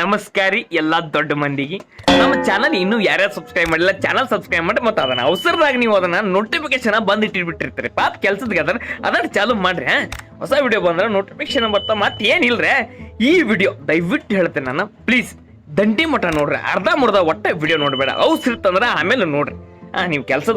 ನಮಸ್ಕಾರಿ, ಎಲ್ಲ ದೊಡ್ಡ ಮಂದಿಗೆ. ನಮ್ಮ ಚಾನಲ್ ಇನ್ನೂ ಯಾರ್ಯಾರು ಸಬ್ಸ್ಕ್ರೈಬ್ ಮಾಡಿಲ್ಲ ಚಾನಲ್ ಸಬ್ಸ್ಕ್ರೈಬ್ ಮಾಡಿ ಮತ್ತೆ ಅದನ್ನ ಅವಸರದಾಗ ನೀವು ಅದನ್ನ ನೋಟಿಫಿಕೇಶನ್ ಬಂದು ಇಟ್ಟಿರ್ಬಿಟ್ಟಿರ್ತೀರಿ ಪಾಪ ಕೆಲ್ಸದ ಅದನ್ನ ಅದನ್ನ ಚಾಲು ಮಾಡ್ರಿ? ಹೊಸ ವಿಡಿಯೋ ಬಂದ್ರೆ ನೋಟಿಫಿಕೇಶನ್ ಬರ್ತಾ ಮತ್ತೆ ಏನಿಲ್ರಿ? ಈ ವಿಡಿಯೋ ದಯವಿಟ್ಟು ಹೇಳ್ತೇನೆ ನಾನು ಪ್ಲೀಸ್ ದಂಡಿ ಮಠ ನೋಡ್ರಿ, ಅರ್ಧ ಮುರ್ಧ ಒಟ್ಟ ವಿಡಿಯೋ ನೋಡಬೇಡ. ಅವಸರ ಇತ್ತಂದ್ರೆ ಆಮೇಲೆ ನೋಡ್ರಿ. ಹಾಂ, ನೀವು ಕೆಲ್ಸದ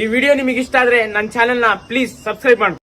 ಈ ವಿಡಿಯೋ ನಿಮಗೆ ಇಷ್ಟ ಆದ್ರೆ ನನ್ನ ಚಾನೆಲ್ನ ಪ್ಲೀಸ್ ಸಬ್ಸ್ಕ್ರೈಬ್ ಮಾಡಿ.